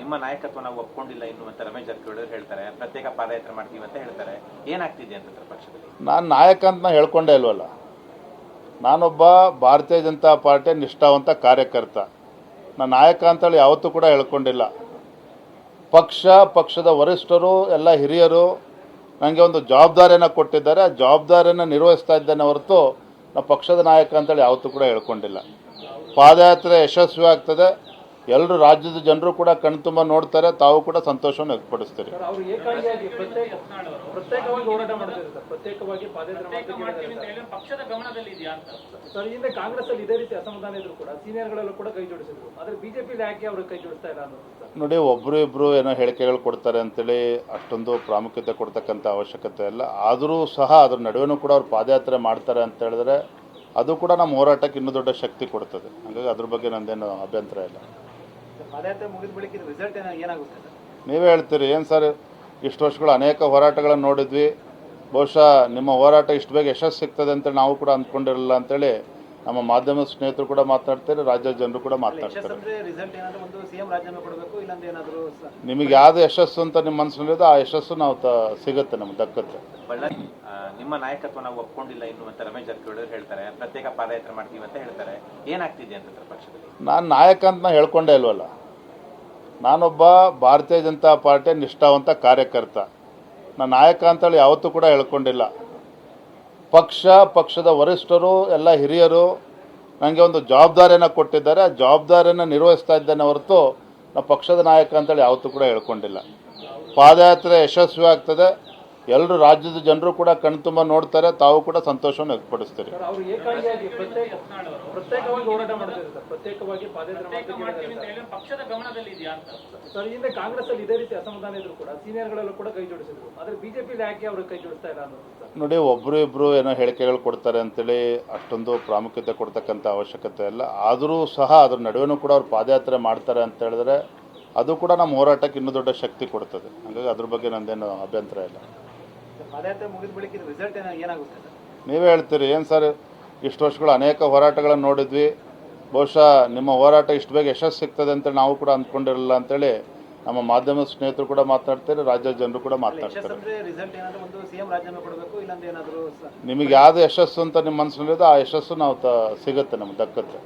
ನಿಮ್ಮ ನಾಯಕತ್ವ ನಾವು ಒಪ್ಕೊಂಡಿಲ್ಲ ಇನ್ನು ರಮೇಶ್ ಜಾರಕಿಹೊಳಿ ಹೇಳ್ತಾರೆ. ಪ್ರತ್ಯೇಕ ಪಾದಯಾತ್ರೆ ಮಾಡ್ತೀವಿ ಅಂತ ಹೇಳ್ತಾರೆ. ಏನಾಗ್ತಿದೆ ಅಂತ ಪಕ್ಷದಲ್ಲಿ? ನಾನು ನಾಯಕ ಅಂತ ನಾ ಹೇಳ್ಕೊಂಡೇ ಇಲ್ವಲ್ಲ? ನಾನೊಬ್ಬ ಭಾರತೀಯ ಜನತಾ ಪಾರ್ಟಿ ನಿಷ್ಠಾವಂತ ಕಾರ್ಯಕರ್ತ. ನಾನು ನಾಯಕ ಅಂತೇಳಿ ಯಾವತ್ತೂ ಕೂಡ ಹೇಳ್ಕೊಂಡಿಲ್ಲ. ಪಕ್ಷ, ಪಕ್ಷದ ವರಿಷ್ಠರು, ಎಲ್ಲ ಹಿರಿಯರು ನನಗೆ ಒಂದು ಜವಾಬ್ದಾರಿಯನ್ನು ಕೊಟ್ಟಿದ್ದಾರೆ. ಆ ಜವಾಬ್ದಾರಿಯನ್ನು ನಿರ್ವಹಿಸ್ತಾ ಇದ್ದೇನೆ ಹೊರತು ನಾವು ಪಕ್ಷದ ನಾಯಕ ಅಂತೇಳಿ ಯಾವತ್ತೂ ಕೂಡ ಹೇಳ್ಕೊಂಡಿಲ್ಲ. ಪಾದಯಾತ್ರೆ ಯಶಸ್ವಿ ಆಗ್ತದೆ ಎಲ್ಲರೂ ರಾಜ್ಯದ ಜನರು ಕೂಡ ಕಣ್ತುಂಬ ನೋಡ್ತಾರೆ ತಾವು ಕೂಡ ಸಂತೋಷವನ್ನು ವ್ಯಕ್ತಪಡಿಸ್ತೀರಿ. ಸರ್ ಅವರು ಏಕಾಂಗಿಯಾಗಿ ಪ್ರತ್ಯೇಕವಾಗಿ ಹೋರಾಟ ಮಾಡ್ತಾರೆ ಸರ್. ಪ್ರತ್ಯೇಕವಾಗಿ ಪಾದಯಾತ್ರೆ ಮಾಡ್ತೀವಿ ಅಂತ ಹೇಳಿದ್ದಾರೆ ಪಕ್ಷದ ಗಮನದಲ್ಲಿ ಇದೆಯಾ ಅಂತ. ಸರ್. ಸರ್ ಹಿಂದೆ ಕಾಂಗ್ರೆಸ್ ಅಲ್ಲಿ ಇದೇ ರೀತಿ ಅಸಮಾಧಾನ ಇದ್ರು ಕೂಡ ಸೀನಿಯರ್ಗಳೆಲ್ಲ ಕೂಡ ಕೈ ಜೋಡಿಸಿದ್ರು. ಆದ್ರೆ ಬಿಜೆಪಿ ಯಾಕೆ ಅವರು ಕೈ ಜೋಡಿಸ್ತಾ ಇಲ್ಲ ಅನ್ನೋದು ಸರ್? ನೋಡಿ ಒಬ್ರು ಇಬ್ರು ಏನೋ ಹೇಳಿಕೆಗಳು ಕೊಡ್ತಾರೆ ಅಂತೇಳಿ ಅಷ್ಟೊಂದು ಪ್ರಾಮುಖ್ಯತೆ ಕೊಡ್ತಕ್ಕಂಥ ಅವಶ್ಯಕತೆ ಇಲ್ಲ. ಆದರೂ ಸಹ ಅದ್ರ ನಡುವೆನೂ ಕೂಡ ಅವ್ರು ಪಾದಯಾತ್ರೆ ಮಾಡ್ತಾರೆ ಅಂತ ಹೇಳಿದ್ರೆ ಅದು ಕೂಡ ನಮ್ಮ ಹೋರಾಟಕ್ಕೆ ಇನ್ನೂ ದೊಡ್ಡ ಶಕ್ತಿ ಕೊಡ್ತದೆ. ಹಾಗಾಗಿ ಅದ್ರ ಬಗ್ಗೆ ನಂದೇನು ಅಭ್ಯಂತರ ಇಲ್ಲ. ನೀವೇ ಹೇಳ್ತೀರಿ, ಏನು ಸರ್, ಇಷ್ಟು ವರ್ಷಗಳು ಅನೇಕ ಹೋರಾಟಗಳನ್ನು ನೋಡಿದ್ವಿ. ಬಹುಶಃ ನಿಮ್ಮ ಹೋರಾಟ ಇಷ್ಟು ಬೇಗ ಯಶಸ್ಸು ಸಿಗ್ತದೆ ಅಂತ ನಾವು ಕೂಡ ಅಂದ್ಕೊಂಡಿರಲಿಲ್ಲ ಅಂತೇಳಿ ನಮ್ಮ ಮಾಧ್ಯಮ ಸ್ನೇಹಿತರು ಕೂಡ ಮಾತನಾಡ್ತಾರೆ ರಾಜ್ಯದ ಜನರು ಕೂಡ ಮಾತಾಡ್ತಾರೆ. ಅಂದ್ರೆ ರಿಸಲ್ಟ್ ಏನಾದ್ರು ಒಂದು ಸಿಎಂ ರಾಜೀನಾಮೆ ಕೊಡಬೇಕು ಇಲ್ಲಾಂದ್ರೆ ಏನಾದ್ರು ನಿಮಗೆ ಯಾವ್ದು ಯಶಸ್ಸು ಅಂತ ನಿಮ್ಮ ಮನಸ್ಸಿನಲ್ಲಿದೆ ಆ ಯಶಸ್ಸು ನಾವು ತ ಸಿಗುತ್ತೆ ನಮ್ಗೆ ದಕ್ಕತ್ತೆ. ಬಳ್ಳಾರಿ ನಿಮ್ಮ ನಾಯಕತ್ವ ನಾವು ಒಪ್ಕೊಂಡಿಲ್ಲ ಇನ್ನು ಅಂತ ರಮೇಶ್ ಜಾರಕಿಹೊಳಿ ಹೇಳ್ತಾರೆ. ಪ್ರತ್ಯೇಕ ಪಾದಯಾತ್ರೆ ಮಾಡ್ತೀವಿ ಅಂತ ಹೇಳ್ತಾರೆ. ಏನಾಗ್ತಿದೆ ಅಂತ ಪಕ್ಷದಲ್ಲಿ? ನಾನು ನಾಯಕ ಅಂತ ನಾ ಹೇಳ್ಕೊಂಡೇ ಇಲ್ವಲ್ಲ? ನಾನೊಬ್ಬ ಭಾರತೀಯ ಜನತಾ ಪಾರ್ಟಿಯ ನಿಷ್ಠಾವಂತ ಕಾರ್ಯಕರ್ತ. ನಾನು ನಾಯಕ ಅಂತೇಳಿ ಯಾವತ್ತೂ ಕೂಡ ಹೇಳ್ಕೊಂಡಿಲ್ಲ. ಪಕ್ಷ, ಪಕ್ಷದ ವರಿಷ್ಠರು, ಎಲ್ಲ ಹಿರಿಯರು ನನಗೆ ಒಂದು ಜವಾಬ್ದಾರಿಯನ್ನು ಕೊಟ್ಟಿದ್ದಾರೆ. ಆ ಜವಾಬ್ದಾರಿಯನ್ನು ನಿರ್ವಹಿಸ್ತಾ ಇದ್ದೇನೆ ಹೊರತು ನಾವು ಪಕ್ಷದ ನಾಯಕ ಅಂತೇಳಿ ಯಾವತ್ತೂ ಕೂಡ ಹೇಳ್ಕೊಂಡಿಲ್ಲ. ಪಾದಯಾತ್ರೆ ಯಶಸ್ವಿ ಆಗ್ತದೆ. ಎಲ್ಲರೂ ರಾಜ್ಯದ ಜನರು ಕೂಡ ಕಣ್ತುಂಬ ನೋಡ್ತಾರೆ ತಾವು ಕೂಡ ಸಂತೋಷವನ್ನು ವ್ಯಕ್ತಪಡಿಸ್ತೀರಿ. ಸರ್ ಅವರು ಏಕಾಂಗಿಯಾಗಿ ಪ್ರತ್ಯೇಕವಾಗಿ ಹೋರಾಟ ಮಾಡ್ತಾರೆ ಸರ್. ಪ್ರತ್ಯೇಕವಾಗಿ ಪಾದಯಾತ್ರೆ ಮಾಡ್ತೀವಿ ಅಂತ ಹೇಳಿದ್ದಾರೆ ಪಕ್ಷದ ಗಮನದಲ್ಲಿ ಇದೆಯಾ ಅಂತ. ಸರ್ ಹಿಂದೆ ಕಾಂಗ್ರೆಸ್ ಅಲ್ಲಿ ಇದೇ ರೀತಿ ಅಸಮಾಧಾನ ಇದ್ರು ಕೂಡ ಸೀನಿಯರ್ಗಳೆಲ್ಲ ಕೂಡ ಕೈ ಜೋಡಿಸಿದ್ರು. ಆದ್ರೆ ಬಿಜೆಪಿ ಯಾಕೆ ಅವರು ಕೈ ಜೋಡಿಸ್ತಾ ಇಲ್ಲ ನೋಡಿ ಒಬ್ರು ಇಬ್ರು ಏನೋ ಹೇಳಿಕೆಗಳು ಕೊಡ್ತಾರೆ ಅಂತೇಳಿ ಅಷ್ಟೊಂದು ಪ್ರಾಮುಖ್ಯತೆ ಕೊಡ್ತಕ್ಕಂಥ ಅವಶ್ಯಕತೆ ಇಲ್ಲ ಆದರೂ ಸಹ ಅದ್ರ ನಡುವೆನೂ ಕೂಡ ಅವ್ರು ಪಾದಯಾತ್ರೆ ಮಾಡ್ತಾರೆ ಅಂತ ಹೇಳಿದ್ರೆ ಅದು ಕೂಡ ನಮ್ಮ ಹೋರಾಟಕ್ಕೆ ಇನ್ನೂ ದೊಡ್ಡ ಶಕ್ತಿ ಕೊಡ್ತದೆ. ಹಾಗಾಗಿ ಅದ್ರ ಬಗ್ಗೆ ನಂದೇನು ಅಭ್ಯಂತರ ಇಲ್ಲ. ನೀವೇ ಹೇಳ್ತೀರಿ ಏನು ಸರ್ ಇಷ್ಟು ವರ್ಷಗಳು ಅನೇಕ ಹೋರಾಟಗಳನ್ನು ನೋಡಿದ್ವಿ. ಬಹುಶಃ ನಿಮ್ಮ ಹೋರಾಟ ಇಷ್ಟು ಬೇಗ ಯಶಸ್ಸು ಸಿಗ್ತದೆ ಅಂತ ನಾವು ಕೂಡ ಅಂದ್ಕೊಂಡಿರಲಿಲ್ಲ ಅಂತೇಳಿ ನಮ್ಮ ಮಾಧ್ಯಮ ಸ್ನೇಹಿತರು ಕೂಡ ಮಾತಾಡ್ತಾರೆ ರಾಜ್ಯದ ಜನರು ಕೂಡ ಮಾತಾಡ್ತಾರೆ. ನಿಮಗೆ ಯಾವ್ದು ಯಶಸ್ಸು ಅಂತ ನಿಮ್ಮ ಮನಸ್ಸಿನಲ್ಲಿದೆ ಆ ಯಶಸ್ಸು ನಾವು ಸಿಗುತ್ತೆ ನಮ್ಗೆ ದಕ್ಕತ್ತೆ.